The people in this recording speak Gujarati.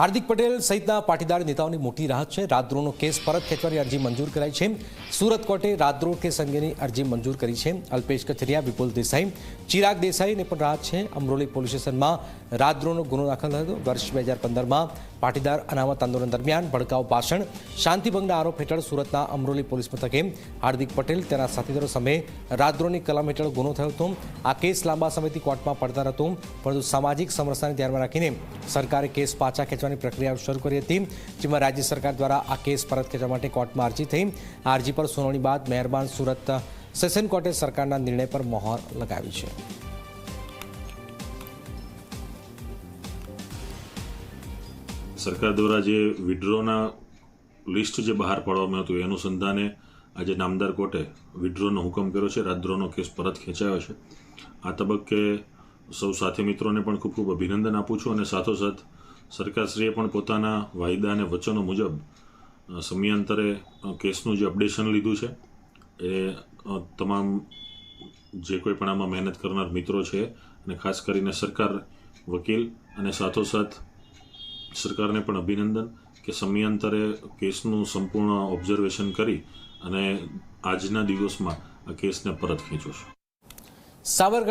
હાર્દિક પટેલ સહિતના પાટીદાર નેતાઓની મોટી રાહત છે. રાજદ્રોહનો કેસ પરત ખેંચવાની અરજી મંજૂર કરાઈ છે. સુરત કોર્ટે રાજદ્રોહ કેસ અંગેની અરજી મંજૂર કરી છે. અલ્પેશ કથિરિયા, વિપુલ દેસાઈ, ચિરાગ દેસાઈને પણ રાહત છે. અમરોલી પોલીસ સ્ટેશનમાં રાજદ્રોહનો ગુનો દાખલ થયો વર્ષ બે હજાર પંદરમાં પાટીદાર અનામત આંદોલન દરમિયાન ભડકાઉ ભાષણ શાંતિભંગના આરોપ હેઠળ સુરતના અમરોલી પોલીસ મથકે હાર્દિક પટેલ તેના સાથીદારો સામે રાજદ્રોહની કલમ હેઠળ ગુનો થયો હતો. આ કેસ લાંબા સમયથી કોર્ટમાં પડતર હતો, પરંતુ સામાજિક સમરસતાને ધ્યાનમાં રાખીને સરકારે કેસ પાછા ખેંચવાની પ્રક્રિયા શરૂ કરી હતી, જેમાં રાજ્ય સરકાર દ્વારા આ કેસ પરત ખેંચવા માટે કોર્ટમાં અરજી થઈ. અરજી પર સુનાવણી બાદ મહેરબાન સુરત સેશન કોર્ટે સરકારના નિર્ણય પર મહોર લગાવી છે. સરકાર દ્વારા જે વિડ્રોના લિસ્ટ જે બહાર પાડવામાં હતું, એ અનુસંધાને આજે નામદાર કોર્ટે વિડ્રોનો હુકમ કર્યો છે રાજદ્રોહનો કેસ પરત ખેંચાયો છે. આ તબક્કે સૌ સાથી મિત્રોને પણ ખૂબ ખૂબ અભિનંદન આપું છું અને સાથોસાથ સરકારશ્રીએ પણ પોતાના વાયદા અને વચનો મુજબ સમયાંતરે કેસનું જે અપડેશન લીધું છે, એ તમામ જે કોઈ પણ આમાં મહેનત કરનાર મિત્રો છે અને ખાસ કરીને સરકાર વકીલ અને સાથોસાથ સરકારને પણ અભિનંદન કે સમયાંતરે કેસનું સંપૂર્ણ ઓબ્ઝર્વેશન કરી અને આજના દિવસમાં આ કેસને પરત ખેંચો છો. સાબરકાંઠા